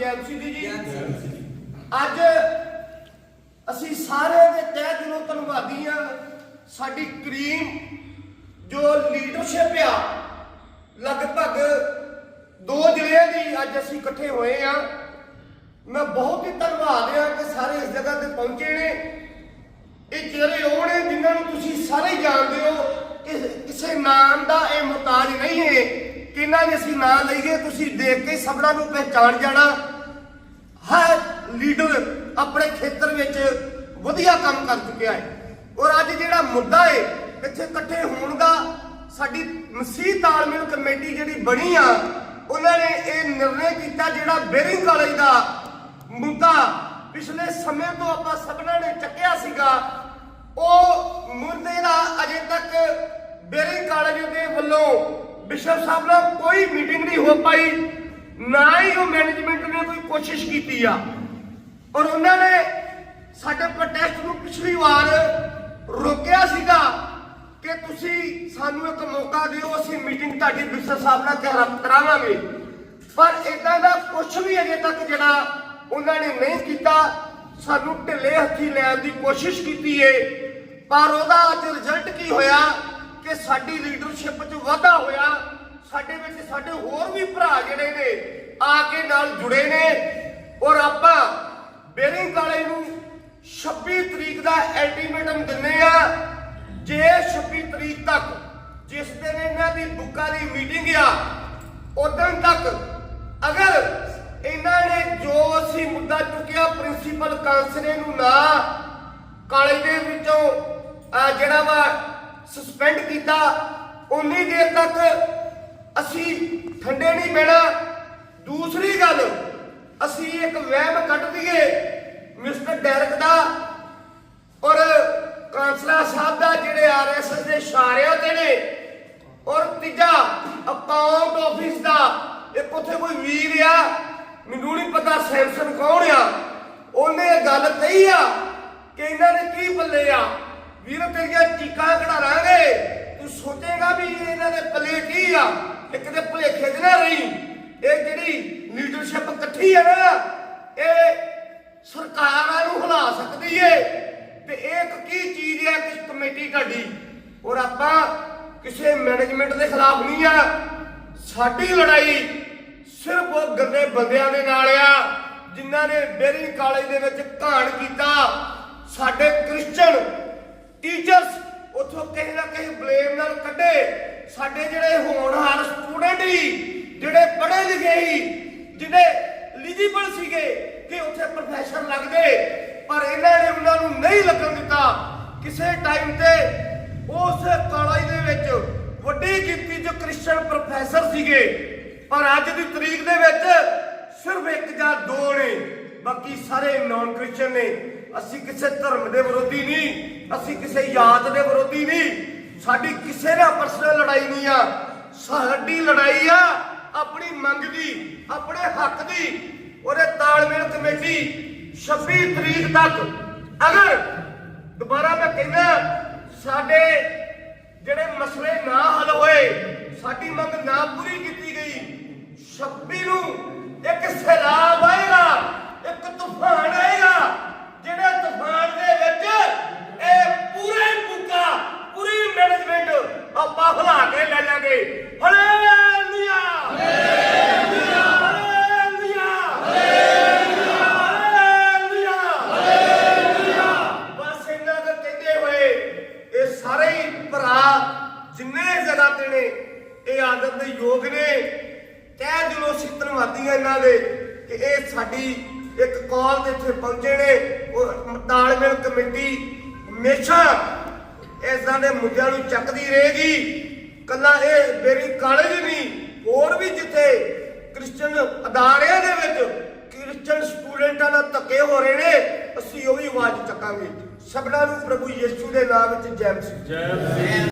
ਜੈਨ ਸਿੰਘ ਜੀ। ਅੱਜ ਅਸੀਂ ਸਾਰੇ ਦੇ ਤਹਿ ਦਿਲੋਂ ਧੰਨਵਾਦੀ ਆ ਸਾਡੀ ਕਰੀਮ ਜੋ ਲੀਡਰਸ਼ਿਪ ਆ ਲਗਭਗ ਦੋ ਜ਼ਿਲ੍ਹਿਆਂ ਦੀ ਅੱਜ ਅਸੀਂ ਇਕੱਠੇ ਹੋਏ ਆ ਮੈਂ ਬਹੁਤ ਹੀ ਧੰਨਵਾਦ ਆ ਕਿ ਸਾਰੇ ਇਸ ਜਗ੍ਹਾ ਤੇ ਪਹੁੰਚੇ ਨੇ। ਇਹ ਚਿਹਰੇ ਉਹ ਨੇ ਜਿਨ੍ਹਾਂ ਨੂੰ ਤੁਸੀਂ ਸਾਰੇ ਜਾਣਦੇ ਹੋ ਕਿਸੇ ਨਾਮ ਦਾ ਇਹ ਮੁਤਾਜ ਨਹੀਂ ਹੈ। ਇਹਨਾਂ ਦੇ ਅਸੀਂ ਨਾਂ ਲਈਏ, ਤੁਸੀਂ ਦੇਖ ਕੇ ਸਭਨਾਂ ਨੂੰ ਪਹਿਚਾਣ ਜਾਣਾ। ਹਰ ਲੀਡਰ ਆਪਣੇ ਖੇਤਰ ਵਿੱਚ ਵਧੀਆ ਕੰਮ ਕਰ ਚੁੱਕਿਆ ਹੈ। ਔਰ ਅੱਜ ਜਿਹੜਾ ਮੁੱਦਾ ਹੈ, ਇੱਥੇ ਇਕੱਠੇ ਹੋਣ ਦਾ ਸਾਡੀ ਮਸੀਹ ਤਾਲਮੇਲ ਕਮੇਟੀ ਜਿਹੜੀ ਬਣੀ ਆ, ਉਹਨਾਂ ਨੇ ਇਹ ਨਿਰਣੇ ਕੀਤਾ ਜਿਹੜਾ ਬੇਰਿੰਗ ਕਾਲਜ ਦਾ ਮੁੱਦਾ ਪਿਛਲੇ ਸਮੇਂ ਤੋਂ ਆਪਾਂ ਸਭਨਾਂ ਨੇ ਚੱਕਿਆ ਸੀਗਾ। ਉਹ ਮੁੱਦੇ ਦਾ ਅਜੇ ਤੱਕ ਬੇਰਿੰਗ ਕਾਲਜ ਦੇ ਵੱਲੋਂ ਬਿਸ਼ਪ ਸਾਹਿਬ ਨਾਲ ਕੋਈ ਮੀਟਿੰਗ ਨਹੀਂ ਹੋ ਪਾਈ, ਨਾ ਹੀ ਉਹ ਮੈਨੇਜਮੈਂਟ ਨੇ ਕੋਈ ਕੋਸ਼ਿਸ਼ ਕੀਤੀ ਆ। ਔਰ ਉਹਨਾਂ ਨੇ ਸਾਡੇ ਪ੍ਰੋਟੈਸਟ ਨੂੰ ਪਿਛਲੀ ਵਾਰ ਰੋਕਿਆ ਸੀਗਾ ਕਿ ਤੁਸੀਂ ਸਾਨੂੰ ਇੱਕ ਮੌਕਾ ਦਿਓ, ਅਸੀਂ ਮੀਟਿੰਗ ਤੁਹਾਡੀ ਬਿਸ਼ਪ ਸਾਹਿਬ ਨਾਲ ਕਰਾਵਾਂਗੇ। ਪਰ ਇਦਾਂ ਦਾ ਕੁਝ ਵੀ ਅਜੇ ਤੱਕ ਜਿਹੜਾ ਉਹਨਾਂ ਨੇ ਨਹੀਂ ਕੀਤਾ, ਸਾਨੂੰ ਢਿੱਲੇ ਹੱਥੀ ਲੈਣ ਦੀ ਕੋਸ਼ਿਸ਼ ਕੀਤੀ ਏ। ਪਰ ਉਹਦਾ ਅੱਜ ਰਿਜ਼ਲਟ ਕੀ ਹੋਇਆ? ਕਿ ਸਾਡੀ ਲੀਡਰਸ਼ਿਪ 'ਚ ਵਾਧਾ ਹੋਇਆ, ਸਾਡੇ ਵਿੱਚ ਸਾਡੇ ਹੋਰ ਵੀ ਭਰਾ ਜਿਹੜੇ ਨੇ, ਆ ਕੇ ਨਾਲ ਜੁੜੇ ਨੇ। ਔਰ ਆਪਾਂ ਬੇਰਿੰਗ ਕਾਲੇ ਨੂੰ 26 ਤਰੀਕ ਦਾ ਅਲਟੀਮੇਟਮ ਦਿੰਨੇ ਆ, ਜੇ 26 ਤਰੀਕ ਤੱਕ ਜਿਸ ਦਿਨ ਇਹਨਾਂ ਦੀ ਬੁੱਕਾ ਦੀ ਮੀਟਿੰਗ ਆ, ਉਦੋਂ ਤੱਕ ਅਗਰ ਇਹਨਾਂ ਨੇ ਜੋ ਅਸੀਂ ਮੁੱਦਾ ਚੁੱਕਿਆ ਪ੍ਰਿੰਸੀਪਲ ਕਾਂਸਲੇ ਨੂੰ ਨਾ ਕਾਲਜ ਦੇ ਵਿੱਚੋਂ ਜਿਹੜਾ ਵਾ ਸਸਪੈਂਡ ਕੀਤਾ। ਉਨੀ ਦੇਰ ਤੱਕ ਅਸੀਂ ਠੰਡੇ ਨਹੀਂ ਬਹਿਣਾ ਦੂਸਰੀ ਗੱਲ, ਅਸੀਂ ਇੱਕ ਵਹਿਮ ਕੱਢ ਦਈਏ ਮਿਸਟਰ ਡੈਰਕ ਦਾ। ਔਰ ਕਾਂਸਲਾ ਸਾਹਿਬ ਦਾ ਜਿਹੜੇ ਆਰਐਸਐਸ ਦੇ ਇਸ਼ਾਰਿਆਂ ਤੇ ਨੇ। ਔਰ ਤੀਜਾ ਅਕਾਊਂਟ ਆਫਿਸ ਦਾ। ਇੱਕ ਉੱਥੇ ਕੋਈ ਵੀਰ ਆ, ਮੈਨੂੰ ਨਹੀਂ ਪਤਾ ਸੈਮਸਨ ਕੌਣ ਆ। ਉਹਨੇ ਇਹ ਗੱਲ ਕਹੀ ਆ ਕਿ ਇਹਨਾਂ ਨੇ ਕੀ ਬੱਲੇ ਆ? ਵੀਰ, ਤੇਰੀਆਂ ਚੀਕਾਂ ਕਢਾਰਾਂਗੇ ਤੂੰ ਸੋਚੇਗਾ ਵੀ ਇਹਨਾਂ ਦੇ ਪੱਲੇ ਕੀ ਆ। ਇੱਕ ਦੇ ਭੁਲੇਖੇ 'ਚ ਨਾ ਰਹੀ। ਇਹ ਜਿਹੜੀ ਲੀਡਰਸ਼ਿਪ ਇਕੱਠੀ ਹੈ ਨਾ, ਇਹ ਸਰਕਾਰਾਂ ਨੂੰ ਹਿਲਾ ਸਕਦੀ ਏ। ਤੇ ਇਹ ਕੀ ਚੀਜ਼ ਹੈ ਕਿ ਕਮੇਟੀ ਤੁਹਾਡੀ। ਔਰ ਆਪਾਂ ਕਿਸੇ ਮੈਨੇਜਮੈਂਟ ਦੇ ਖਿਲਾਫ ਨਹੀਂ ਆ। ਸਾਡੀ ਲੜਾਈ ਸਿਰਫ ਉਹ ਗੰਦੇ ਬੰਦਿਆਂ ਦੇ ਨਾਲ ਆ, ਜਿਨ੍ਹਾਂ ਨੇ ਬੇਰਿੰਗ ਕਾਲਜ ਦੇ ਵਿੱਚ ਘਾਣ ਕੀਤਾ। ਸਾਡੇ ਕ੍ਰਿਸਚਨ ਸਾਡੇ ਜਿਹੜੇ ਹੋਣਹਾਰ ਸਟੂਡੈਂਟ ਹੀ, ਜਿਹੜੇ ਪੜ੍ਹੇ ਲਿਖੇ ਹੀ ਜਿਹੜੇ ਐਲੀਜੀਬਲ ਸੀਗੇ ਕਿ ਉੱਥੇ ਪ੍ਰੋਫੈਸਰ ਲੱਗਦੇ ਪਰ ਇਹਨਾਂ ਨੇ ਉਹਨਾਂ ਨੂੰ ਨਹੀਂ ਲੱਗਣ ਦਿੱਤਾ। ਕਿਸੇ ਟਾਈਮ ਤੇ ਉਸ ਕਾਲਜ ਦੇ ਵਿੱਚ ਵੱਡੀ ਗਿਣਤੀ 'ਚ ਕ੍ਰਿਸਚੀਅਨ ਪ੍ਰੋਫੈਸਰ ਸੀਗੇ। ਪਰ ਅੱਜ ਦੀ ਤਰੀਕ ਦੇ ਵਿੱਚ ਸਿਰਫ ਇੱਕ ਜਾਂ ਦੋ ਨੇ, ਬਾਕੀ ਸਾਰੇ ਨਾਨ ਕ੍ਰਿਸਚੀਅਨ ਨੇ। ਅਸੀਂ ਕਿਸੇ ਧਰਮ ਦੇ ਵਿਰੋਧੀ ਨਹੀਂ, ਅਸੀਂ ਕਿਸੇ ਯਾਦ ਦੇ ਵਿਰੋਧੀ ਨਹੀਂ। ਸਾਡੀ ਕਿਸੇ ਨਾਲ ਪਰਸਨਲ ਲੜਾਈ ਨਹੀਂ ਆ। ਸਾਡੀ ਲੜਾਈ ਆ ਆਪਣੀ ਮੰਗ ਦੀ, ਆਪਣੇ ਹੱਕ ਦੀ। ਉਹਦੇ ਤਾਲਮੇਲ ਕਮੇਟੀ 26 ਤਰੀਕ ਤੱਕ ਅਗਰ ਦੁਬਾਰਾ ਮੈਂ ਕਹਿੰਦਾ, ਸਾਡੇ ਜਿਹੜੇ ਮਸਲੇ ਨਾ ਹੱਲ ਹੋਏ, ਸਾਡੀ ਮੰਗ ਨਾ ਪੂਰੀ ਕੀਤੀ ਗਈ 26 ਨੂੰ ਇੱਕ ਸੈਲਾਬ ਆਏਗਾ ਇੱਕ ਤੂਫਾਨ ਆਏਗਾ ਜਿਹੜੇ ਤੂਫਾਨ ਦੇ ਵਿੱਚ ਇਹ ਪੂਰੇ ਬੁੱਕਾ ਪੂਰੀ ਮੈਨੇਜਮੈਂਟ ਆਪਾਂ ਹਿਲਾ ਕੇ ਲੈ ਜਾਗੇ ਹਾਲੇਲੂਇਆ ਹਾਲੇਲੂਇਆ ਹਾਲੇਲੂਇਆ ਬਸ ਇਹਨਾਂ ਦੇ ਕਹਿੰਦੇ ਹੋਏ ਇਹ ਸਾਰੇ ਹੀ ਭਰਾ ਜਿੰਨੇ ਜਗ੍ਹਾ ਤੇ ਨੇ ਇਹ ਆਦਰ ਦੇ ਯੋਗ ਨੇ ਤਹਿ ਦਿਲੋਂ ਅਸੀਂ ਧੰਨਵਾਦੀ ਇਹਨਾਂ ਦੇ ਕਿ ਇਹ ਸਾਡੀ ਇੱਕ ਕਾਲ ਤੇ ਇੱਥੇ ਪਹੁੰਚੇ ਨੇ ਔਰ ਤਾਲਮੇਲ ਕਮੇਟੀ ਹਮੇਸ਼ਾ ਇਦਾਂ ਦੇ ਮੁੱਦਿਆਂ ਨੂੰ ਚੱਕਦੀ ਰਹੇਗੀ। ਕੱਲਾ ਇਹ ਮੇਰੀ ਕਾਲਜ ਨਹੀਂ, ਹੋਰ ਵੀ ਜਿੱਥੇ ਕ੍ਰਿਸਚੀਅਨ ਅਦਾਰਿਆਂ ਦੇ ਵਿੱਚ ਕ੍ਰਿਸਚੀਅਨ ਸਟੂਡੈਂਟਾਂ ਨਾਲ ਧੱਕੇ ਹੋ ਰਹੇ ਨੇ, ਅਸੀਂ ਉਹ ਵੀ ਆਵਾਜ਼ ਚੱਕਾਂਗੇ। ਸਭਨਾਂ ਨੂੰ ਪ੍ਰਭੂ ਯਿਸੂ ਦੇ ਨਾਮ ਵਿੱਚ ਜੈ ਮਸੀਹ